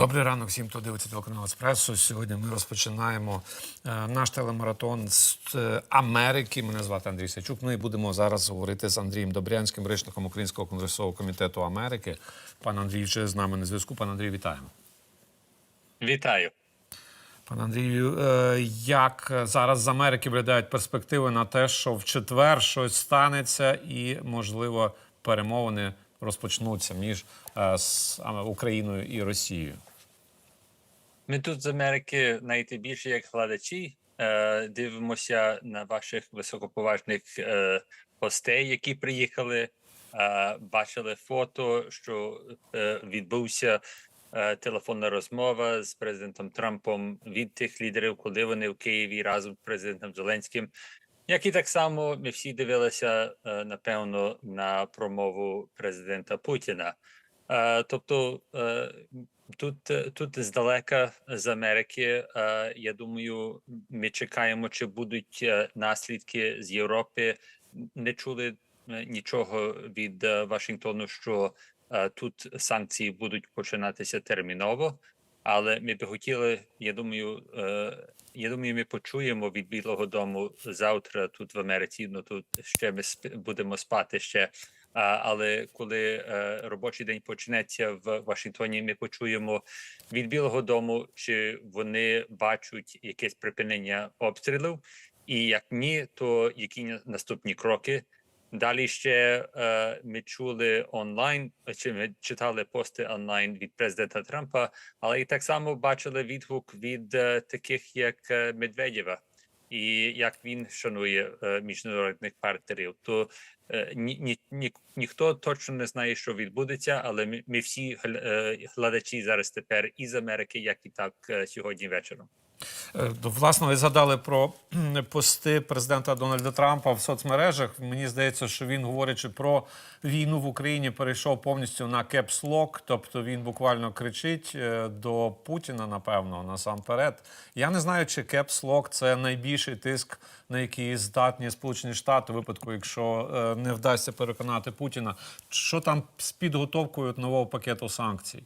Добрий ранок всім, хто дивиться телеканал Еспресо. Сьогодні ми розпочинаємо е, наш телемаратон з е, Америки. Мене звати Андрій Сачук. Ну і будемо зараз говорити з Андрієм Добрянським, речником Українського конгресового комітету Америки. Пан Андрій вже з нами на зв'язку. Пан Андрій, вітаємо. Вітаю. Пан Андрію, е, як зараз з Америки виглядають перспективи на те, що в четвер щось станеться, і можливо перемовини розпочнуться між Україною і Росією? Ми тут з Америки знаєте, більше як гладачі. Е, дивимося на ваших високоповажних е, гостей, які приїхали. Е, бачили фото, що е, відбувся е, телефонна розмова з президентом Трампом від тих лідерів, коли вони в Києві разом з президентом Зеленським. Як і так само, ми всі дивилися, е, напевно, на промову президента Путіна. Е, тобто, е, тут, е, тут здалека з Америки, е, я думаю, ми чекаємо, чи будуть е, наслідки з Європи. Не чули нічого від Вашингтону, що тут санкції будуть починатися терміново. Але ми би хотіли, я думаю, я думаю, ми почуємо від Білого Дому завтра тут в Америці. Ну тут ще ми будемо спати ще. Але коли е, робочий день почнеться в Вашингтоні, ми почуємо від Білого Дому, чи вони бачать якесь припинення обстрілів, і як ні, то які на- наступні кроки. Далі ще е, ми чули онлайн, чи ми читали пости онлайн від президента Трампа, але і так само бачили відгук від е, таких як е, Медведєва, і як він шанує е, міжнародних партнерів. То е, ні, ні, ні, ніхто точно не знає, що відбудеться, але ми, ми всі е, глядачі зараз тепер із Америки, як і так сьогодні вечором. Е, Власне, ви згадали про пости президента Дональда Трампа в соцмережах. Мені здається, що він, говорячи про війну в Україні, перейшов повністю на кепслок, тобто він буквально кричить е, до Путіна, напевно, насамперед. Я не знаю, чи кепслок це найбільший тиск, на який здатні Сполучені Штати, у випадку, якщо е, не вдасться переконати Путіна. Що там з підготовкою нового пакету санкцій?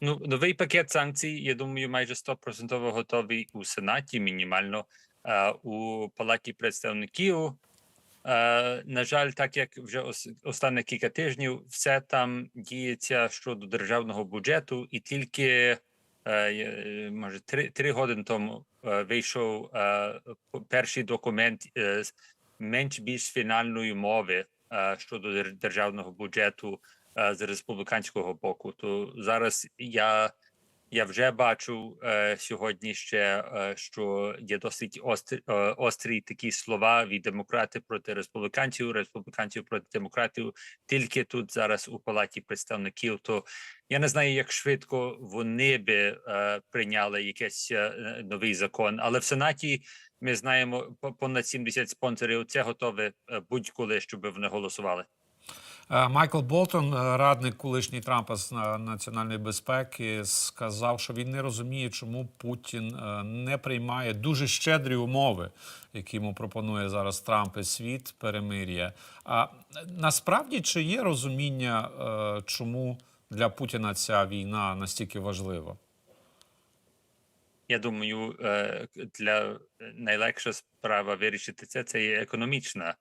Ну, новий пакет санкцій, я думаю, майже 100% готовий у Сенаті, мінімально е, у Палаті представників. Е, на жаль, так як вже ос- останні кілька тижнів, все там діється щодо державного бюджету, і тільки е, може три, три години тому вийшов перший документ з менш більш фінальної мови щодо державного бюджету з республіканського боку. То зараз я, я вже бачу е, сьогодні ще, е, що є досить острі, е, острі такі слова від демократів проти республіканців, республіканців проти демократів. Тільки тут зараз у палаті представників. То я не знаю, як швидко вони би е, прийняли якийсь е, новий закон, але в сенаті. Ми знаємо по- понад 70 спонсорів. Це готове е, будь-коли, щоб вони голосували. Е, Майкл Болтон, е, радник колишній Трампа з е, національної безпеки, сказав, що він не розуміє, чому Путін не приймає дуже щедрі умови, які йому пропонує зараз Трамп і світ перемир'я. А насправді чи є розуміння, чому для Путіна ця війна настільки важлива? Я думаю, для найлегша справа вирішити це це є економічна.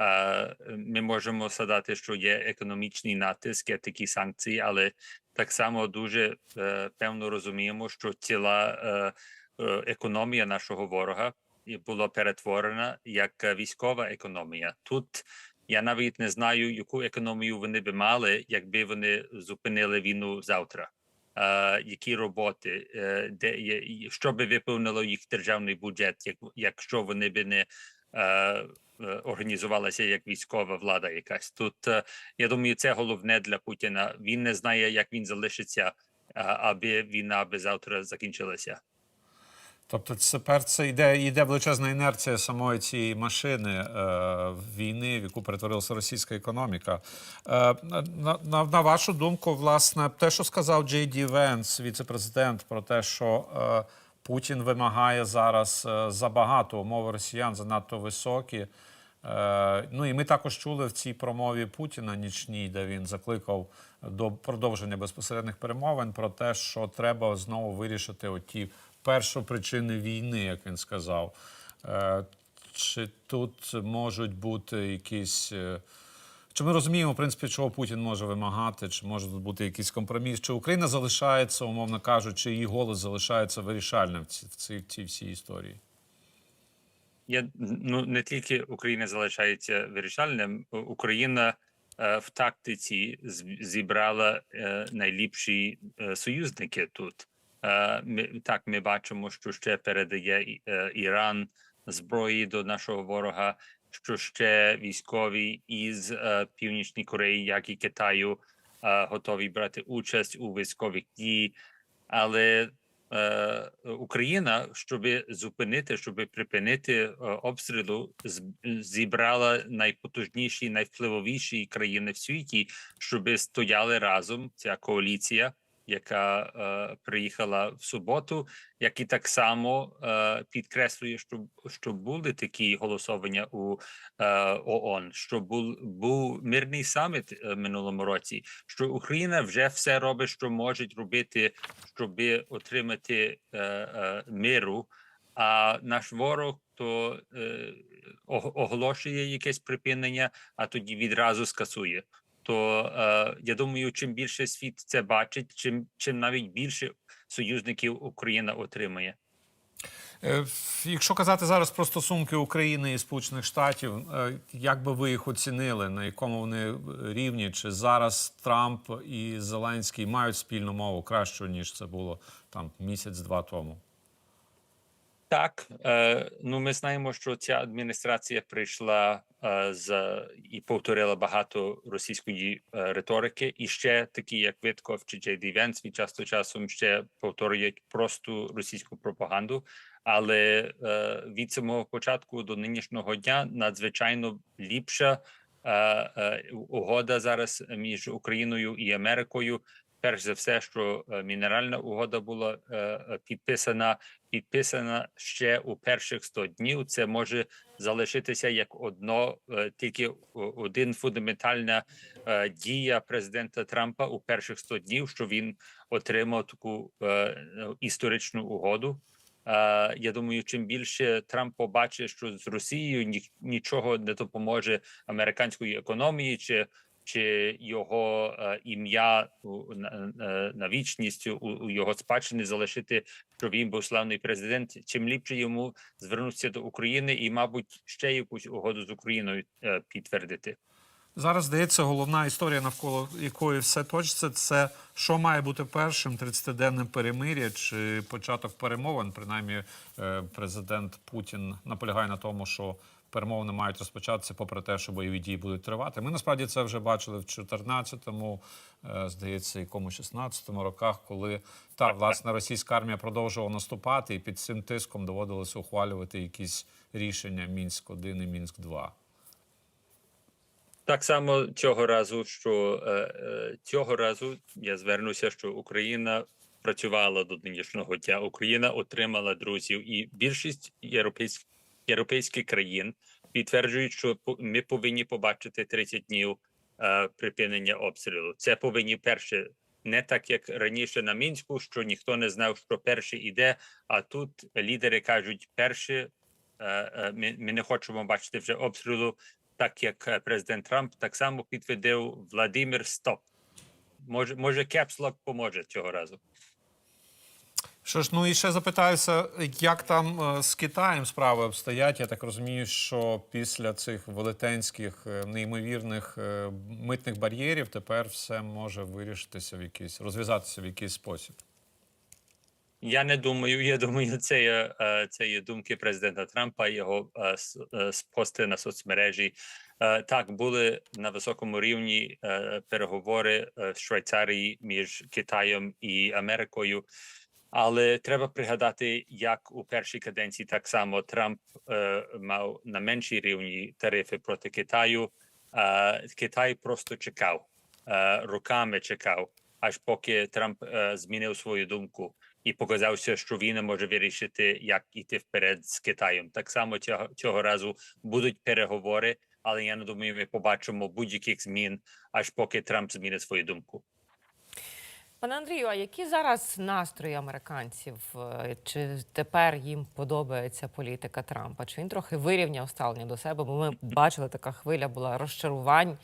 Е, Ми можемо сказати, що є економічний натиск, є такі санкції, але так само дуже е, певно розуміємо, що ціла е, економія нашого ворога була перетворена як військова економія. Тут я навіть не знаю, яку економію вони би мали, якби вони зупинили війну завтра які роботи, де що би виповнило їх державний бюджет, як, якщо вони би не е, е, як військова влада якась. Тут е, я думаю, це головне для Путіна. Він не знає, як він залишиться, е, аби війна би завтра закінчилася. Тобто тепер це йде, йде величезна інерція самої цієї машини е, війни, в яку перетворилася російська економіка. Е, на, на, на вашу думку, власне, те, що сказав Джей Ді Венс, віце-президент, про те, що е, Путін вимагає зараз е, забагато умови росіян занадто високі. Е, ну і ми також чули в цій промові Путіна нічній, де він закликав до продовження безпосередніх перемовин про те, що треба знову вирішити оті першопричини війни, як він сказав. Е, чи тут можуть бути якісь. е, Чи ми розуміємо, в принципі, чого Путін може вимагати, чи може тут бути якийсь компроміс? Чи Україна залишається, умовно кажучи, її голос залишається вирішальним в цій, в цій, всій історії? Я ну не тільки Україна залишається вирішальним, Україна е, в тактиці зібрала е, найліпші е, союзники тут. Е, ми так ми бачимо, що ще передає е, Іран зброї до нашого ворога, що ще військові із е, Північної Кореї, як і Китаю, е, готові брати участь у військових дій. Але е, Україна, щоб зупинити, щоб припинити е, обстрілу, зібрала найпотужніші, найвпливовіші країни в світі, щоб стояли разом. Ця коаліція, яка е, приїхала в суботу, як і так само е, підкреслює, що, що були такі голосування у е, ООН, що був, був мирний саміт е, минулому році, що Україна вже все робить, що може робити, щоб отримати е, е, миру. А наш ворог то е, оголошує якесь припинення, а тоді відразу скасує. То е, я думаю, чим більше світ це бачить, чим чим навіть більше союзників Україна отримає. Е, Якщо казати зараз про стосунки України і Сполучених Штатів, е, як би ви їх оцінили, на якому вони рівні? Чи зараз Трамп і Зеленський мають спільну мову кращу, ніж це було там місяць-два тому? Так, е, ну ми знаємо, що ця адміністрація прийшла е, з і повторила багато російської е, риторики, і ще такі, як Витков чи Джей Ді від часу часом ще повторюють просту російську пропаганду. Але від самого початку до нинішнього дня надзвичайно ліпша угода зараз між Україною і Америкою. Перш за все, що мінеральна угода була підписана підписана ще у перших 100 днів. Це може залишитися як одно е, тільки один фундаментальна е, дія президента Трампа у перших 100 днів, що він отримав таку е, історичну угоду. Я думаю, чим більше Трамп побачить, що з Росією нічого не допоможе американської економії чи чи його е, ім'я у- на, вічність у, у його спадщини залишити, що він був славний президент. Чим ліпше йому звернутися до України і, мабуть, ще якусь угоду з Україною е, підтвердити. Зараз здається, головна історія, навколо якої все точиться, це що має бути першим 30-денним перемир'я чи початок перемовин. Принаймні, е, президент Путін наполягає на тому, що перемовини мають розпочатися, попри те, що бойові дії будуть тривати. Ми насправді це вже бачили в 14-му, е, здається, якому 16-му роках, коли та власне російська армія продовжувала наступати, і під цим тиском доводилося ухвалювати якісь рішення Мінськ 1 і Мінськ 2 Так само цього разу, що е, е, цього разу я звернуся, що Україна працювала до нинішнього дня. Україна отримала друзів, і більшість європейських європейських країн підтверджують, що ми повинні побачити 30 днів е, припинення обстрілу. Це повинні перше. Не так як раніше на мінську, що ніхто не знав, що перший іде. А тут лідери кажуть, перше ми, ми не хочемо бачити вже обстрілу так як е, президент Трамп так само підтвердив Владимир Стоп. Може, може, кепслок поможе цього разу. Що ж, ну і ще запитаюся, як там е, з Китаєм справи обстоять. Я так розумію, що після цих велетенських е, неймовірних митних бар'єрів тепер все може вирішитися в якийсь, розв'язатися в якийсь спосіб. Я не думаю. Я думаю, це є, е, це є думки президента Трампа, його е, с- е, на соцмережі. Так, були на високому рівні переговори в Швейцарії між Китаєм і Америкою. Але треба пригадати, як у першій каденції так само Трамп мав на меншій рівні тарифи проти Китаю. Китай просто чекав, роками чекав. аж поки Трамп змінив свою думку і показався, що він не може вирішити, як іти вперед з Китаєм. Так само цього, цього разу будуть переговори, але я не думаю, ми побачимо будь-яких змін, аж поки Трамп змінить свою думку. Пане Андрію, а які зараз настрої американців? Е, Чи тепер їм подобається політика Трампа? Чи він трохи вирівняв ставлення до себе? Бо ми бачили, така хвиля була розчарувань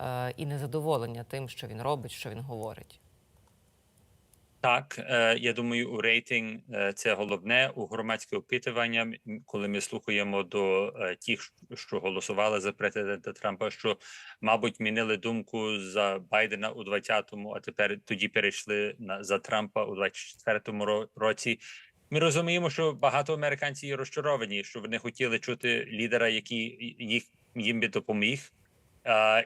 е, і незадоволення тим, що він робить, що він говорить. Так, е, я думаю, у рейтинг е, це головне у громадське опитування. Коли ми слухаємо до е, тих, що голосували за президента Трампа, що мабуть мінили думку за Байдена у 20-му, а тепер тоді перейшли на за Трампа у 24-му році. Ми розуміємо, що багато американців є розчаровані, що вони хотіли чути лідера, який їх їм би допоміг.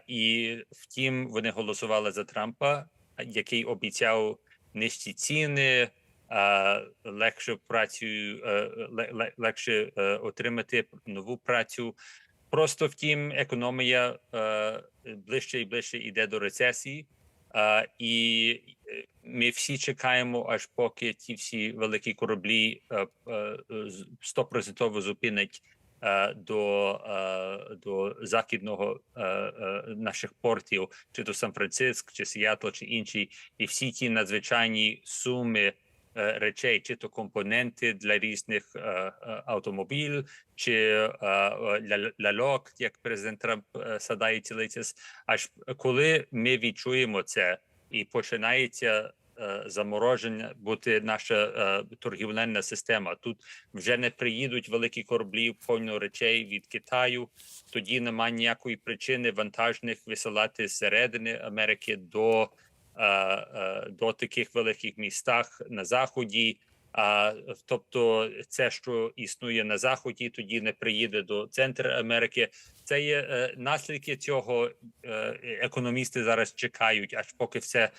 І втім, вони голосували за Трампа, який обіцяв нижчі ціни, а, легше працю, е, ле- ле- легше е, отримати нову працю. Просто втім, економія е, ближче і ближче йде до рецесії, а, і е, ми всі чекаємо, аж поки ті всі великі кораблі е, е, стопроцентово зупинять е, до, е, до західного е, е, наших портів, чи то Сан-Франциск, чи Сіатл, чи інші, і всі ті надзвичайні суми е, речей, чи то компоненти для різних е, е, автомобіль, чи е, е, ля- ляльок, як президент Трамп е, садає цілий. Аж коли ми відчуємо це і починається. Е, Замороження бути наша е, торгівельна система. Тут вже не приїдуть великі кораблі повно речей від Китаю. Тоді немає ніякої причини вантажних висилати зсередини Америки до, е, до таких великих містах на заході. А тобто, це, що існує на заході, тоді не приїде до центру Америки. Це є е, наслідки цього. Е, економісти зараз чекають, аж поки все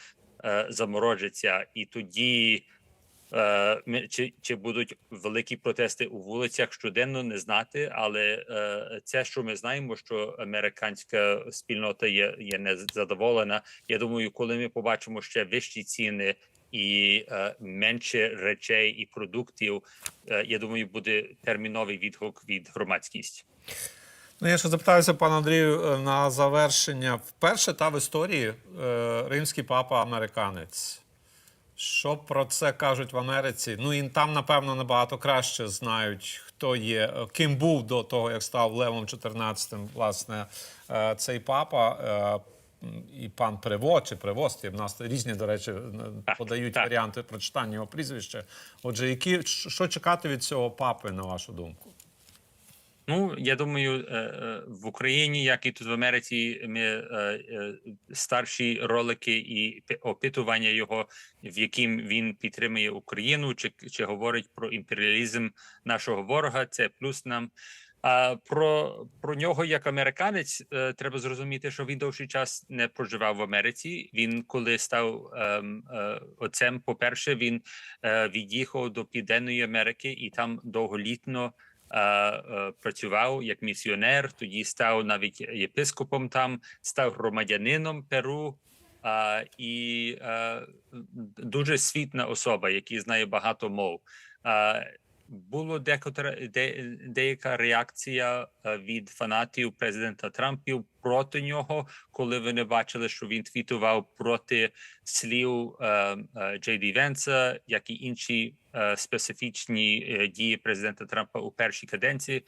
заморожиться, і тоді Е, чи, чи будуть великі протести у вулицях щоденно не знати, але е, це, що ми знаємо, що американська спільнота є, є незадоволена. Я думаю, коли ми побачимо ще вищі ціни і е, менше речей і продуктів, е, я думаю, буде терміновий відгук від громадськості. Ну, я ще запитаюся, пане Андрію, е, на завершення. Вперше та в історії е, римський папа американець. Що про це кажуть в Америці? Ну і там, напевно, набагато краще знають, хто є, е, ким був до того, як став Левом XIV, власне, е, цей папа. е, І пан Привод чи Привост, і в нас різні, до речі, Так, подають так. варіанти прочитання його прізвища. Отже, які, що чекати від цього папи, на вашу думку? Ну, я думаю, е, е, в Україні, як і тут в Америці, ми е, старші ролики і опитування його, в яким він підтримує Україну, чи, чи говорить про імперіалізм нашого ворога, це плюс нам. А про, про нього як американець треба зрозуміти, що він довший час не проживав в Америці. Він коли став ем, е, отцем, по-перше, він е, від'їхав до Південної Америки і там довголітно працював як місіонер. Тоді став навіть єпископом там, став громадянином Перу. А, і е, дуже світна особа, який знає багато мов. А, було декотра де, деяка реакція е, від фанатів президента Трампів проти нього, коли вони бачили, що він твітував проти слів е, е, Джей Ді Венса, як і інші специфічні дії президента Трампа у першій каденції.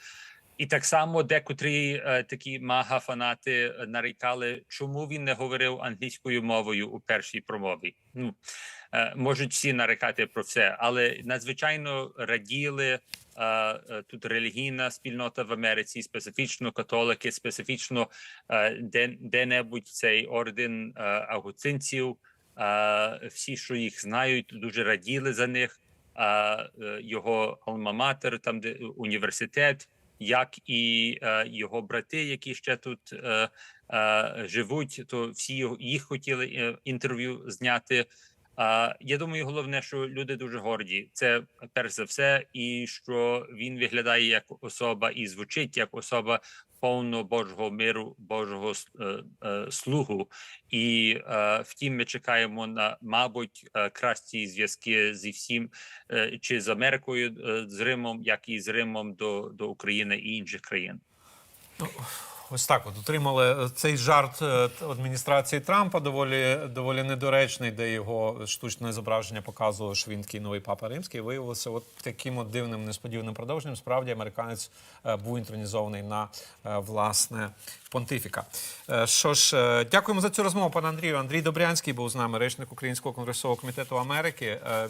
І так само декотрі е, такі мага фанати е, нарікали, чому він не говорив англійською мовою у першій промові. Ну е, можуть всі нарікати про все, але надзвичайно раділи е, е, тут релігійна спільнота в Америці, специфічно католики, специфічно е, де, де-небудь цей орден е, агуцинців. Е, всі, що їх знають, дуже раділи за них. Е, е, його алма-матер, там де університет як і е, його брати, які ще тут е, е, живуть, то всі їх хотіли е, інтерв'ю зняти. А я думаю, головне, що люди дуже горді. Це перш за все, і що він виглядає як особа і звучить як особа повного Божого миру, Божого е, е, слугу. І е, втім, ми чекаємо на, мабуть, е, кращі зв'язки зі всім, е, чи з Америкою, е, з Римом, як і з Римом до, до України і інших країн. Ось так от отримали цей жарт е, адміністрації Трампа доволі доволі недоречний, де його штучне зображення показувало, що він такий новий папа римський. Виявилося от таким от дивним несподіваним продовженням. Справді американець е, був інтронізований на е, власне понтифіка. Е, Що ж, е, дякуємо за цю розмову, пане Андрію. Андрій Добрянський був з нами, речник Українського конгресового комітету Америки. Е,